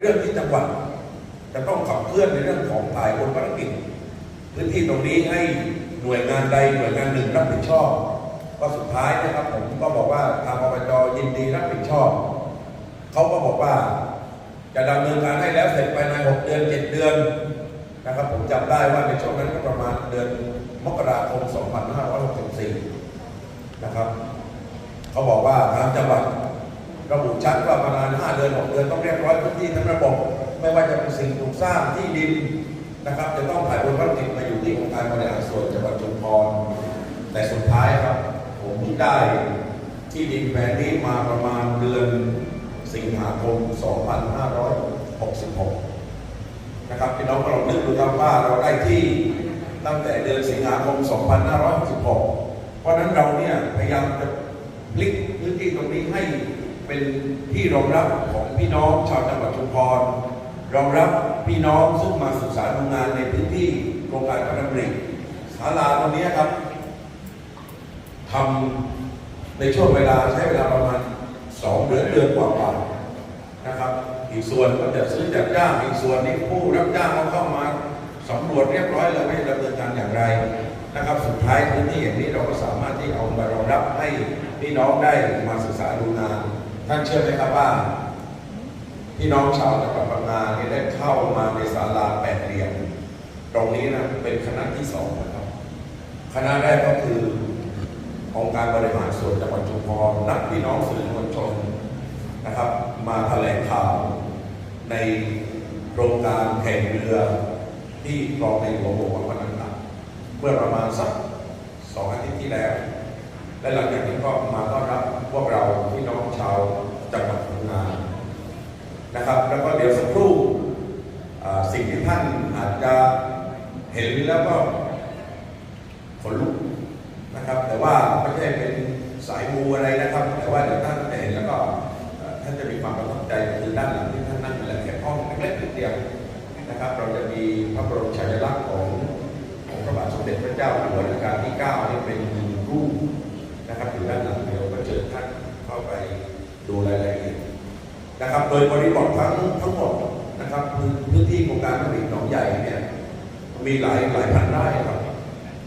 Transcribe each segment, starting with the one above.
เรื่องที่จังหวัดจะต้องขับเคลื่อนในเรื่องของถ่ายโอนภารกิจพื้นที่ตรงนี้ให้หน่วยงานใดหน่วยงานหนึ่งรับผิดชอบ ก็สุดท้ายนะครับผมก็บอกว่าทางอบจยินดีรับผิดชอบเขาก็บอกว่าจะดำเนินการให้แล้วเสร็จภายใน6เดือน 7 เดือนนะครับผมจำได้ว่าในช่วงนั้นก็ประมาณเดือนมกราคม 2564 นะครับเขาบอกว่าทางจังหวัด ระบุชัดว่าประมาณ 5 เดือน 6 เดือนต้องเรียบร้อยพื้นที่ทั้งระบบ ไม่ว่าจะเป็นสิ่งปลูกสร้างที่ดินนะครับ จะต้องถ่ายบนวัตถุมาอยู่ที่องค์การบริหารส่วนจังหวัดชุมพรแต่สุดท้ายครับ ผมเพิ่งได้ที่ดินแปลงนี้มาประมาณเดือนสิงหาคม 2566 นะครับพี่น้องก็ลองนึกดูครับว่าเราได้ที่ตั้งแต่เดือนสิงหาคม 2566 เพราะนั้นเราเนี่ยพยายามจะพลิกพื้นที่ตรงนี้ให้ เป็นที่รองรับของพี่น้องชาวจังหวัดชุมพรรองรับพี่น้องซึ่งมาศึกษาดูงานในพื้นที่โครงการพระดำริศาลาตรงนี้ครับทำในช่วงเวลาใช้เวลาประมาณสองเดือนเดือนกว่าๆนะครับ อีกส่วนก็จะซื้อจากจ้างอีกส่วนนี้ผู้รับจ้างเขาเข้ามาสำรวจเรียบร้อยแล้วว่าจะดำเนินการอย่างไรนะครับ สุดท้ายพื้นที่อย่างนี้เราก็สามารถที่เอามารองรับให้พี่น้องได้มาศึกษาดูงาน ท่านเชื่อไหมครับว่าพี่น้องชาวจังหวัดพังงาเนี่ยได้เข้ามาในศาลาแปดเหลี่ยมตรงนี้นะเป็นคณะที่สองนะครับ คณะแรกก็คือองค์การบริหารส่วนจังหวัดชุมพรนักพี่น้องสื่อมวลชนนะครับ มาแถลงข่าวในโครงการแข่งเรือที่คลองในหลวหลวงวัดนันตะเมื่อประมาณสักสองอาทิตย์ที่แล้ว และหลังจากนี้ก็มาต้อนรับพวกเราพี่น้องชาวจังหวัดพังงานะครับ แล้วก็เดี๋ยวสักครู่สิ่งที่ท่านอาจจะเห็นแล้วก็ขนลุกนะครับ แต่ว่าไม่ใช่เป็นสายมูอะไรนะครับ แต่ว่าเดี๋ยวท่านจะเห็นแล้วก็ท่านจะมีความประทับใจคือด้านหลังที่ท่านนั่งแล้วแค่ห้องเล็กๆเดียวนะครับ เราจะมีพระบรมฉายาลักษณ์ของของพระบาทสมเด็จพระเจ้าอยู่หัวรัชกาลที่ 9 นี่เป็นรูป นะครับอยู่ด้านหลังเดี๋ยวก็เชิญท่านเข้าไปดูรายละเอียดนะครับ โดยบริบททั้งทั้งหมดนะครับพื้นพื้นที่โครงการผลิตหนองใหญ่เนี่ยมีหลายหลายพันไร่ครับ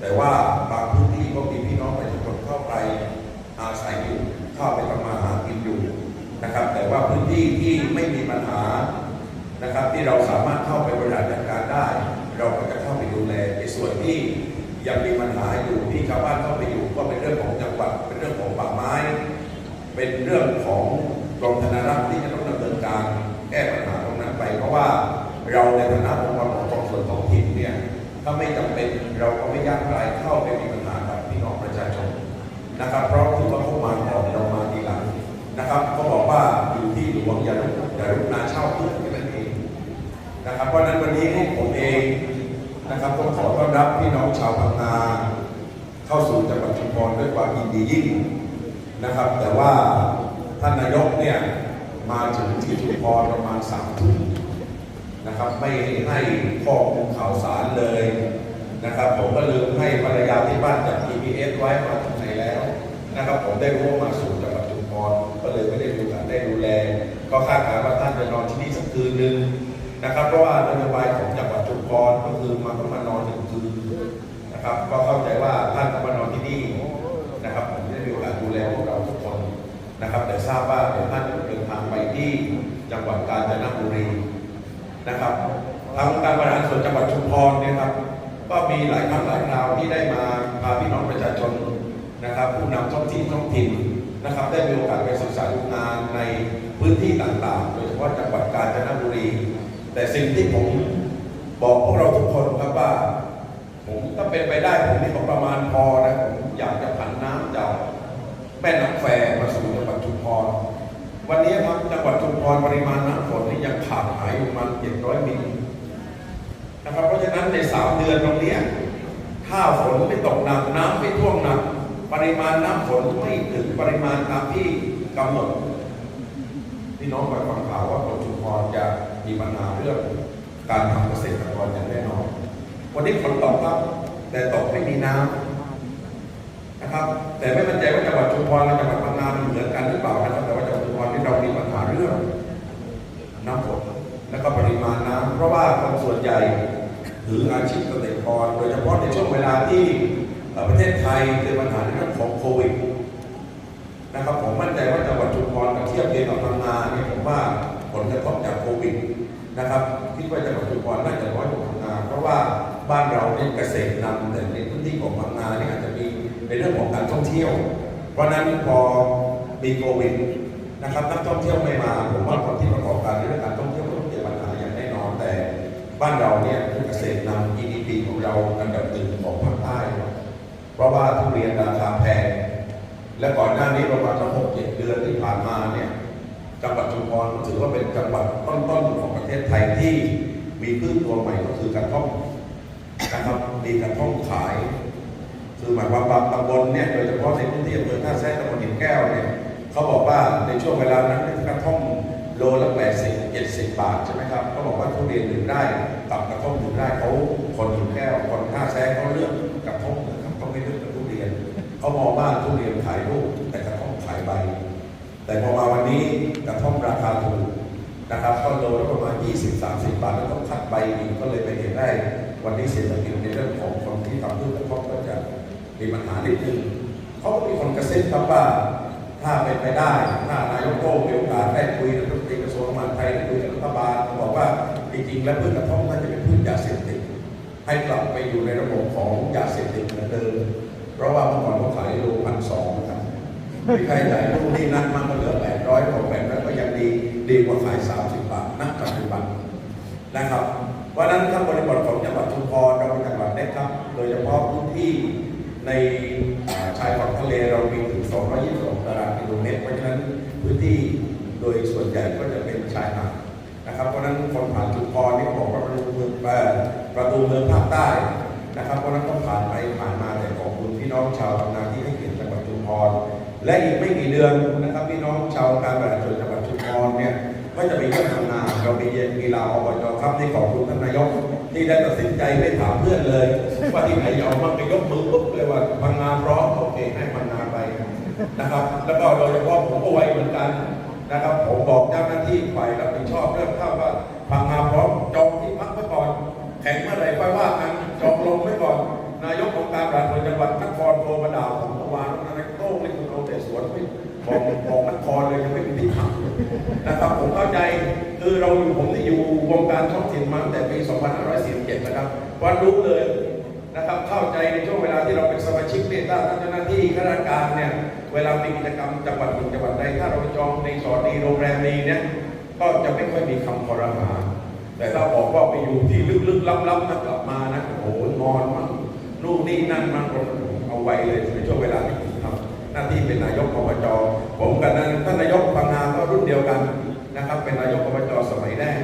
แต่ว่าบางพื้นที่ก็มีพี่น้องประชาชนเข้าไปอาศัยอยู่เข้าไปทำมาหากินอยู่นะครับ แต่ว่าพื้นที่ที่ไม่มีปัญหานะครับ ที่เราสามารถเข้าไปบริหารจัดการได้ เราก็จะเข้าไปดูแลในส่วนที่ ยังมีปัญหาอยู่ที่ชาวบ้านเข้าไปอยู่ก็เป็นเรื่องของจังหวัดเป็นเรื่องของป่าไม้ เป็นเรื่องของกรมธนารักษ์ที่จะต้องดำเนินการแก้ปัญหาตรงนั้นไป เพราะว่าเราในฐานะองค์กรปกครองส่วนท้องถิ่นเนี่ยถ้าไม่จำเป็นเราก็ไม่ยากไรเข้าไปมีปัญหากับพี่น้องประชาชนนะครับ เพราะที่ว่าเขามาก่อนเรามาทีหลังนะครับเขาบอกว่าอยู่ที่หลวงอย่าลุกอย่าลุกนาเช่าเพื่อนแค่นั้นเองนะครับเพราะฉะนั้นวันนี้ผมเอง นะครับต้องขอต้อนรับพี่น้องชาวพังงาเข้าสู่จังหวัดชุมพรด้วยความยินดียิ่งนะครับ แต่ว่าท่านนายกเนี่ยมาถึงที่ชุมพรประมาณสามทุ่มนะครับ ไม่ให้ข้อมูลข่าวสารเลยนะครับ ผมก็ลืมให้ภรรยาที่บ้านจัด GPS ไว้มาถึงไหนแล้วนะครับ ผมได้รู้ว่ามาสู่จังหวัดชุมพรก็เลยไม่ได้มีโอกาสได้ดูแล ก็คาดการณ์ว่าท่านจะนอนที่นี่สักคืนหนึ่งนะครับ เพราะว่านโยบายของจังหวัด ชุมพรก็คือมาต้องมานอนหนึ่งคืนนะครับ ก็เข้าใจว่าท่านต้องมานอนที่นี่นะครับผมได้มีโอกาสดูแลพวกเราทุกคนนะครับ แต่ทราบว่าเดี๋ยวท่านเดินทางไปที่จังหวัดกาญจนบุรีนะครับทางการบริหารส่วนจังหวัดชุมพรเนี่ยครับ ก็มีหลายครั้งหลายคราวที่ได้มาพาพี่น้องประชาชนนะครับ ผู้นำท้องที่นท้องถิ่นนะครับ ได้มีโอกาสไปศึกษาดูงานในพื้นที่ต่างๆ โดยเฉพาะจังหวัดกาญจนบุรี แต่สิ่งที่ผม บอกพวกเราทุกคนครับว่า ผมถ้าเป็นไปได้ผมมีงบประมาณพอนะผมอยากจะผันน้ำจากแม่น้ำแควมาสู่จังหวัดชุมพรวันนี้ครับจังหวัดชุมพรปริมาณน้ำฝนนี่ยังขาดหายอยู่ประมาณ700มิลนะครับเพราะฉะนั้นใน3เดือนตรงนี้ถ้าฝนไม่ตกหนักน้ำไม่ท่วมหนักปริมาณน้ำฝนไม่ถึงปริมาณตามที่กำหนดพี่น้องไปฟังข่าวว่าคนชุมพรจะมีปัญหาเรื่อง การทำเกษตรกรอย่างแน่นอน วันนี้ฝนตกครับ แต่ตกไม่มีน้ำนะครับ แต่ไม่มั่นใจว่าจังหวัดชุมพรและจังหวัดพังงานเหมือนกันหรือเปล่านะครับแต่ว่าจังหวัดชุมพรที่เรามีปัญหาเรื่องน้ำฝนและก็ปริมาณน้ำเพราะว่าคนส่วนใหญ่ถืออาชีพเกษตรกร โดยเฉพาะในช่วงเวลาที่ประเทศไทยเจอปัญหาในเรื่องของโควิด นะครับคิดว่าจังหวัดชุมพรน่าจะน้อยกว่าพังงาเพราะว่าบ้านเราเนี่ยเกษตรนำแต่ในพื้นที่ของพังงาเนี่ยอาจจะมีในเรื่องของการท่องเที่ยว เพราะฉะนั้นพอมีโควิดนะครับนักท่องเที่ยวไม่มาผมว่าคนที่ประกอบการในเรื่องการท่องเที่ยวก็ต้องเจอปัญหาอย่างแน่นอนแต่ บ้านเราเนี่ยเกษตรนำ GDP ของเราอันดับหนึ่งของภาคใต้เพราะว่าทุเรียนราคาแพงและก่อนหน้านี้ประมาณสักหกเจ็ดเดือนที่ผ่านมาเนี่ย จังหวัดชุมพรถือว่าเป็นจังหวัดต้นๆของประเทศไทยที่มีพืชตัวใหม่ก็คือกระท่อมนะครับมีกระท่อมขาย คือหมายความว่าตำบลเนี่ยโดยเฉพาะในพื้นที่อำเภอท่าแซะตำบลหินแก้วเนี่ยเขาบอกว่าในช่วงเวลานั้นกระท่อมโลละแปดสิบเจ็ดสิบบาทใช่ไหมครับเขาบอกว่าทุเรียนดื่มได้กับกระท่อมดื่มได้เขาคนหินแก้วคนท่าแซะเขาเลือกกระท่อมนะครับเขาไม่เลือกทุเรียนเขามองว่าทุเรียนขายลูกแต่กระท่อมขายใบ แต่พอมาวันนี้กระท่อมราคาถูกนะครับก็โลละประมาณ 20-30 บาทแล้วต้องคัดใบอีกก็เลยไปเห็นได้ วันนี้เศรษฐกิจในเรื่องของคนที่ทำพืชกระท่อมก็จะมีปัญหานิดนึงเขาก็มีคนกระซิบครับว่าถ้าเป็นไปได้ถ้านายกโต้มีโอกาสได้คุยกับรัฐมนตรีกระทรวงมหาดไทยได้คุยกับรัฐบาลบอกว่าจริงๆแล้วพืชกระท่อมน่าจะเป็นพืชยาเสพติดให้กลับไปอยู่ในระบบของยาเสพติดเหมือนเดิมเพราะว่าเมื่อก่อนเขาขายโลพันสองนะ มีใครจ่ายลูกหนี่นัดมันก็เหลือแปดร้อยของแปดร้อยก็ยังดีดีกว่าขายสามสิบบาทนักปัจจุบันนะครับ เพราะนั้นถ้าบริบทของจังหวัดชุมพรเราเป็นจังหวัดเล็กครับ โดยเฉพาะพื้นที่ในาชายฝั่งทะเลเรามีถึง 222 ตารางกิโลเมตร เพราะฉะนั้นพื้นที่โดยส่วนใหญ่ก็จะเป็นชายหาดนะครับ เพราะนั้นคนผ่านชุมพรนี่บอกว่าประตูเมืองเอ่อประตูเมืองภาคใต้นะครับ เพราะนั้นก็ผ่านไปผ่านมาแต่ขอบคุณพี่น้องชาวทำงานที่ให้เกียรติจังหวัดชุมพร และอีกไม่กี่เดือนนะครับพี่น้องชาวการประชาชนจังหวัดชุมพรเนี่ยก็จะมีเรื่องทำงาเรามีเย็นกีฬาอบจครับที่ขอบคุณท่านนายก ที่ได้ตัดสินใจไม่ถามเพื่อนเลย ว่าที่ไหนยอมมันไปยกมือปุ๊บเลยว่าพังงานพร้อมโอเคให้พังงานไปนะครับ แล้วก็โดยเฉพาะผมก็ไว้เหมือนกันนะครับ ผมบอกเจ้าหน้าที่ฝ่ายรับผิดชอบเรื่องข้าวว่าพังงานพร้อมจองที่พักไว้ก่อนแข่งเมื่อไหร่ค่อยว่ากันจองลงไว้ก่อน นายกองค์การบริหารจังหวัดนครโทรมาด่าผมเมื่อวานว่านายโต้งนี่คุณเอาแต่สวนไม่บอกบอกนครเลยยังไม่มีที่พักนะครับผมเข้าใจคือเราอยู่ผมที่อยู่วงการท้องถิ่นมาตั้งแต่ปี 2547 นะครับวันรู้เลยนะครับเข้าใจในช่วงเวลาที่เราเป็นสมาชิกเนี่ยถ้าท่านเจ้าหน้าที่ข้าราชการเนี่ยเวลามีกิจกรรมจังหวัดหนึ่งจังหวัดใดถ้าเราไปจองในสอนีโรงแรมดีเนี่ยก็จะไม่ค่อยมีคำคอรหาแต่ถ้าบอกว่าไปอยู่ที่ลึกๆลับๆนะกลับมานะโอ้โหนอนมั่ง ลูกนี่นั่นมั่งเอาไว้เลยในช่วงเวลาที่ผมทำหน้าที่เป็นนายกอบจผมกับนั้นท่านนายกพังงาก็รุ่นเดียวกันนะครับ เป็นนายกอบจสมัยแรก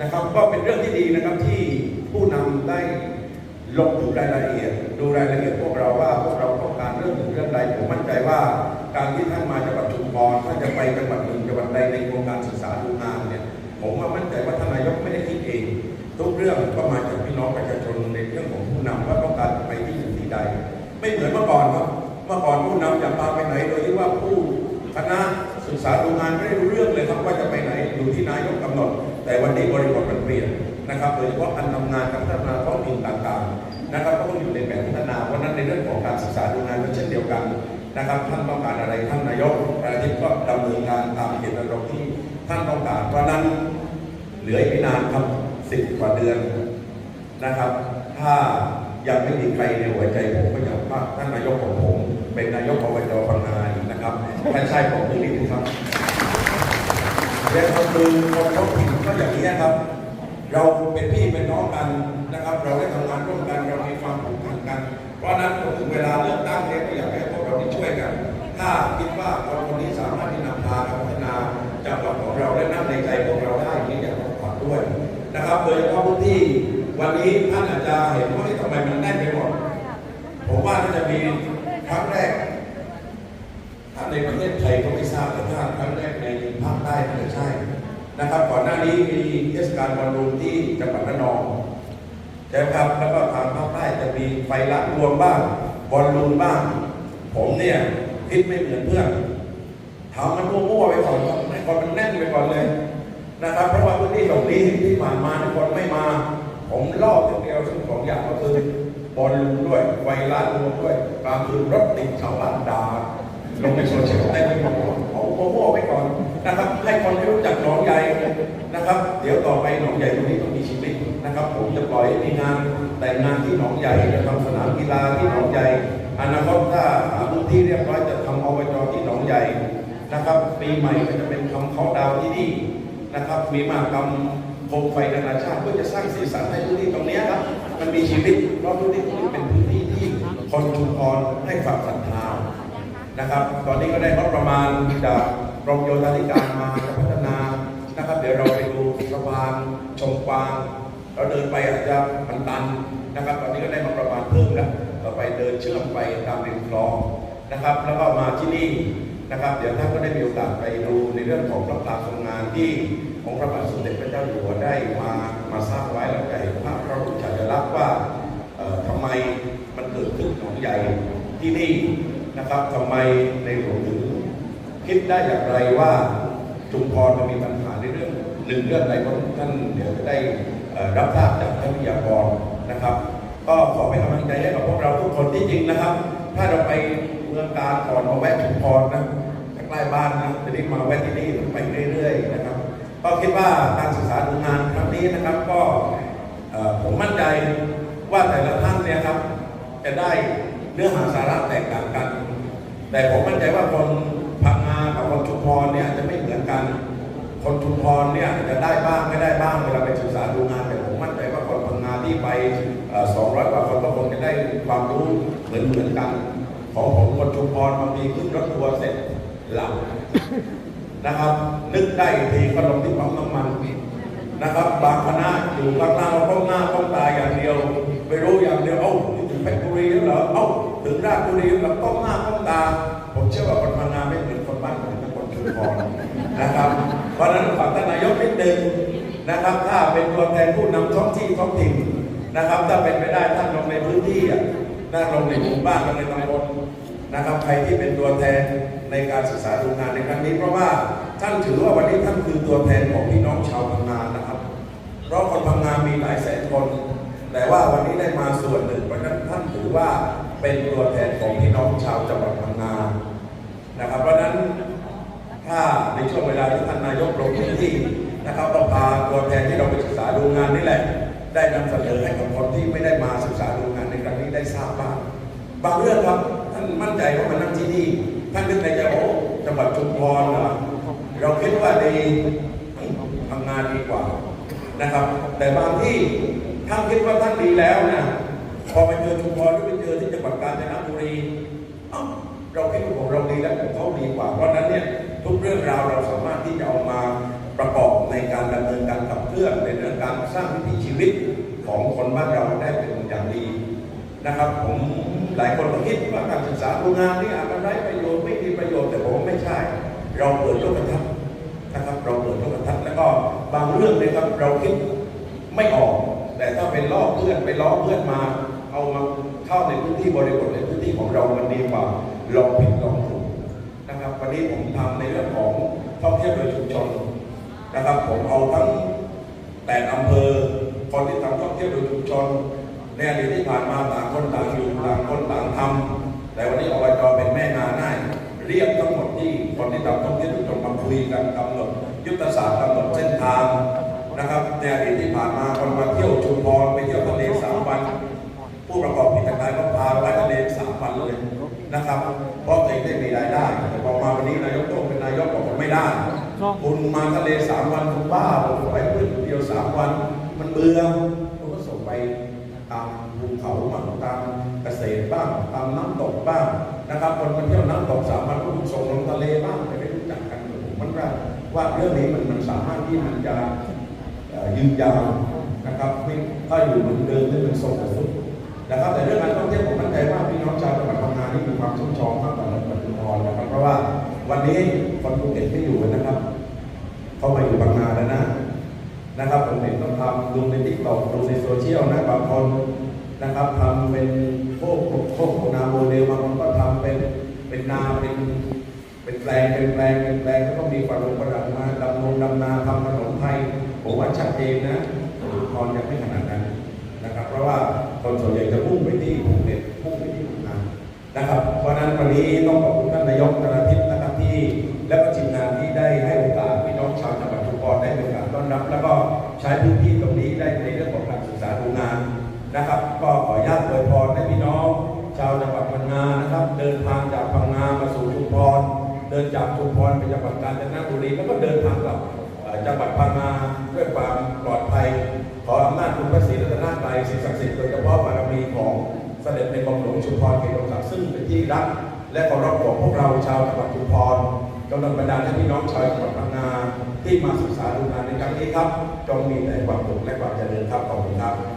นะครับ ก็เป็นเรื่องที่ดีนะครับที่ผู้นำได้ลงดูรายละเอียด ดูรายละเอียดพวกเราว่าพวกเราต้องการเรื่องหนึ่งเรื่องใดผมมั่นใจว่าการที่ท่านมาจังหวัดชุมพรท่านจะไปจังหวัดหนึ่งจังหวัดใดในโครงการศึกษาดูงานเนี่ยผมว่ามั่นใจว่าท่านนายกไม่ได้คิดเอง ทุกเรื่องก็มาจากพี่น้องประชาชนในเรื่องของผู้นำว่าต้องการไปที่หนึ่งที่ใด ไม่เหมือนเมื่อก่อนครับ เมื่อก่อนผู้นำจะพาไปไหน โดยที่ว่าผู้คณะศึกษาดูงานไม่ได้รู้เรื่องเลยครับว่าจะไปไหนอยู่ที่นายกกำหนด แต่วันนี้บริบทมันเปลี่ยนนะครับโดยเฉพาะการทำงานการพัฒนาท้องถิ่นต่างๆนะครับก็ต้องอยู่ในแบบพัฒนาเพราะนั้นในเรื่องของการศึกษาดูงานก็เช่นเดียวกันนะครับท่านต้องการอะไรท่านนายกอาทิตย์ก็ดำเนินการตามเหตุผลที่ท่านต้องการเพราะนั้นเหลืออีกไม่นานครับสิบกว่าเดือนนะครับ ถ้ายังไม่มีใครในหัวใจผมก็ยาก ว่าท่านนายกของผม เป็นนายกอบจพังงาอีกนะครับถ้าใช่ผมมือนี้ครับเรียนคนมือคนท้องถิ่นก็อย่างนี้ครับ เราเป็นพี่เป็นน้องกันนะครับ เราได้ทำงานร่วมกันเรามีความผูกพันกัน เพราะนั้นถึงเวลาเลือกตั้งเนี่ยก็อยากให้พวกเราได้ช่วยกัน ถ้าคิดว่าคนคนนี้สามารถที่นำพาการพัฒนาจังหวัดของเราและนั่งในใจพวกเราได้นี่อยากขอขอบด้วยนะครับ โดยเฉพาะพื้นที่วันนี้ท่านอาจจะเห็นว่า มีครั้งแรกถ้าในประเทศไทยก็ไม่ทราบแต่ถ้าครั้งแรกในภาคใต้น่าจะใช่นะครับ ก่อนหน้านี้มีเทศกาลบอลลูนที่จังหวัดระนองใช่ครับแล้วก็ทางภาคใต้จะมีไฟลัดรวมบ้างบอลลูนบ้าง ผมเนี่ยคิดไม่เหมือนเพื่อนทำมันมั่วๆไปก่อนครับให้ก่อนมันแน่นไปก่อนเลยนะครับ เพราะว่าพื้นที่ตรงนี้รอบอย่างเดียวซึ่งสองอย่างก็คือ บอลลูนด้วยไวรัสรวมด้วยกลางคืนรถติดชาวบ้านด่าลงในโซเชียลได้ไม่หมดเอาโปรโมทไว้ก่อนนะครับ ให้คนได้รู้จักหนองใหญ่นะครับ เดี๋ยวต่อไปหนองใหญ่ตรงนี้ต้องมีชีวิตนะครับ ผมจะปล่อยมีงานแต่งงานที่หนองใหญ่จะทำสนามกีฬาที่หนองใหญ่อนาคตถ้าหาพื้นที่เรียบร้อยจะทำอบจที่หนองใหญ่นะครับ ปีใหม่ก็จะเป็นทำเขาดาวที่นี่นะครับ มีมากรรมโคมไฟนานาชาติเพื่อจะสร้างสีสันให้พื้นที่ตรงนี้ครับ มันมีชีวิตเพราะพื้นที่นี้เป็นพื้นที่ที่คนชุมพรให้ความศรัทธานะครับ ตอนนี้ก็ได้งบประมาณจากกรมโยธาธิการมาจะพัฒนานะครับ เดี๋ยวเราไปดูสะพานชมกวาง เราเดินไปอาจจะมันตันนะครับ ตอนนี้ก็ได้มาประมาณเพิ่มแล้วต่อไปเดินเชื่อมไปตามริมคลองนะครับ แล้วก็มาที่นี่ นะครับ เดี๋ยวท่านก็ได้มีโอกาสไปดูในเรื่องของพระปรางทรงงานที่ของพระบาทสมเด็จพระเจ้าอยู่หัวได้มามาสร้างไว้แล้วก็เห็นภาพพระบรมฉายาลักษณ์ว่าเอ่อทำไมมันเกิดขึ้นหนองใหญ่ที่นี่นะครับทำไมในหลวงถึงคิดได้อย่างไรว่าจุมพรมันมีปัญหาในเรื่องหนึ่งเรื่องใดก็ท่านเดี๋ยวจะได้รับทราบจากท่านวิทยากรนะครับ ก็ขอเป็นกำลังใจให้กับพวกเราทุกคนที่จริงนะครับ ถ้าเราไปเมืองการก่อนมาแวะชุมพรนะ บ้านนะจะได้มาแวะที่นี่ไปเรื่อยๆนะครับ ก็คิดว่าการศึกษาดูงานครั้งนี้นะครับ ก็ผมมั่นใจว่าแต่ละท่านเนี่ยครับ จะได้เนื้อหาสาระแตกต่างกัน แต่ผมมั่นใจว่าคนพังงากับคนชุมพรเนี่ยจะไม่เหมือนกัน คนชุมพรเนี่ยจะได้บ้างไม่ได้บ้างเวลาไปศึกษาดูงานแต่ผมมั่นใจว่าคนพังงาที่ไปเอ่อ200กว่าคนก็คงจะได้ความรู้เหมือนเหมือนกัน ของผมคนชุมพรบางทีขึ้นรถทัวร์เสร็จ หลับนะครับ นึกได้ทีก็ลงที่ปั๊มน้ำมันนะครับ บางคณะอยู่ข้างหน้าเราก้มหน้าก้มตาอย่างเดียวไม่รู้อย่างเดียวเอ้าถึงเพชรบุรีแล้วเหรอเอ้าถึงราชบุรีแล้วเหรอก้มหน้าก้มตา ผมเชื่อว่าคนพังงาไม่เหมือนคนบ้านผมเป็นคนชุมพรนะครับ เพราะฉะนั้นฝากท่านนายกนิดนึงนะครับ ถ้าเป็นตัวแทนผู้นำท้องที่ท้องถิ่นนะครับ ถ้าเป็นไปได้ท่านลงในพื้นที่อะน่าลงในหมู่บ้านลงในตำบลนะครับ ใครที่เป็นตัวแทน การศึกษาดูงานในครั้งนี้เพราะว่าท่านถือว่าวันนี้ท่านคือตัวแทนของพี่น้องชาวพังงานนะครับ เพราะคนพังงานมีหลายแสนคน แต่ว่าวันนี้ได้มาส่วนหนึ่งเพราะฉะนั้นท่านถือว่าเป็นตัวแทนของพี่น้องชาวจังหวัดพังงานะครับ เพราะนั้นถ้าในช่วงเวลาที่ท่านนายกลงพื้นที่นะครับก็พาตัวแทนที่เราไปศึกษาดูงานนี่แหละ ได้นำเสนอให้กับคนที่ไม่ได้มาศึกษาดูงานในครั้งนี้ได้ทราบบ้างบางเรื่องครับท่านมั่นใจว่ามานั่งที่นี่ ชุมพรเราคิดว่าดีทำงานดีกว่านะครับ แต่บางที่ท่านคิดว่าท่านดีแล้วนะพอไปเจอชุมพรหรือไปเจอที่จังหวัดกาญจนบุรีเราคิดว่าของเราดีแล้วของเขาดีกว่า เพราะนั้นเนี่ยทุกเรื่องราวเราสามารถที่จะเอามาประกอบในการดำเนินการขับเคลื่อนในเรื่องการสร้างวิถีชีวิตของคนบ้านเราได้เป็นอย่างดีนะครับ ผมหลายคนก็คิดว่าการศึกษาดูงานนี่อาจจะไร้ประโย เราเปิดโลกทัศน์นะครับ เราเปิดโลกทัศน์แล้วก็บางเรื่องนี่ยครับเราคิดไม่ออก แต่ถ้าเป็นล้อเพื่อนไปล้อเพื่อนมา เอามาเข้าในพื้นที่บริบทในพื้นที่ของเรามันดีกว่าลองผิดลองถูกนะครับ วันนี้ผมทำในเรื่องของท่องเที่ยวโดยชุมชนนะครับ ผมเอาทั้งแต่อำเภอคนที่ทำท่องเที่ยวโดยชุมชนในอดีตที่ผ่านมาต่างคนต่างอยู่ต่างคนต่างทำแต่วันนี้อบจเป็นแม่งานได้เรียกทั้งหมดที่ คนที่ทำท่องเที่ยวโดยชุมชนมาคุยกันกำหนดยุทธศาสตร์กำหนดเส้นทางนะครับในอดีตที่ผ่านมาคนมาเที่ยวชุมพรไปเที่ยวทะเลสามวัน ผู้ประกอบกิจการก็พาไปทะเลสามวันเลยนะครับ เพราะตัวเองได้มีรายได้ แต่พอมาวันนี้นายกต้องเป็นนายกบอกผมไม่ได้คุณมาทะเลสามวันคุณบ้าผมไปเพื่อนคนเดียวสามวัน มันเบื่อผมก็ส่งไปตามภูเขาบ้างตามเก ษตรบ้างตามน้ำตกบ้างนะครับคนมาเที่ยวน้ำตกสามวันก็ถูกส่งลงทะเลบ้างไปได้รู้จักกันผมมันว่าว่าเรื่องนี้มันมันสามารถที่มันจะยืนยาวนะครับไม่ถ้อยู่เหมือนเดิมที่เป็นทรงกระสุนนะครับแต่เรื่องการท่องเที่ยวผมมั่นใจว่าพี่น้องชาวจังหวัดพังงานี่มีความชุ่มชองมากกว่าจังหวัดชุมพรนะครับ เพราะว่าวันนี้คนภูเก็ตไม่อยู่นะครับเขามาอยู่พังงาแล้วนะนะครับผมเห็นต้องทำดูในติ๊กต็อกดูในโซเชียลนะบางคนนะครับทำเป็น โคกโคกนาโมเดลบางคนก็ทำเป็นเป็นนาเป็นเป็นแปลงเป็นแปลงเป็นแปลงแล้วก็มีความลงประดับมาดำนงดำนาทำขนมไทยผมว่าชัดเจนนะพรยังไม่ขนาดนั้นนะครับ เพราะว่าคนส่วนใหญ่จะพุ่งไปที่ภูเก็ตพุ่งไปที่ภูเก็ตนะครับ เพราะนั้นวันนี้ต้องขอบคุณท่านนายกธนาทิพย์นะครับที่ และก็ทีมงานที่ได้ให้โอกาสพี่น้องชาวจังหวัดชุมพรได้มีโอกาสต้อนรับ แล้วก็ใช้พื้นที่ เดินจากชุมพรไปจังหวัดกาญจนบุรีแล้วก็เดินทางกลับจังหวัดพังงาด้วยความปลอดภัย ขออำนาจคุณพระศรีรัตนตรัยสิ่งศักดิ์สิทธิ์โดยเฉพาะบารมีของเสด็จในกรมหลวงชุมพรเขตดงศักร์ซึ่งเป็นที่รัก และเคารพของพวกเราชาวจังหวัดชุมพรกำลังบันดาลให้พี่น้องชาวจังหวัดพังงาที่มาศึกษาดูงานในครั้งนี้ครับ จงมีแต่ความสุขและความเจริญครับขอบคุณครับ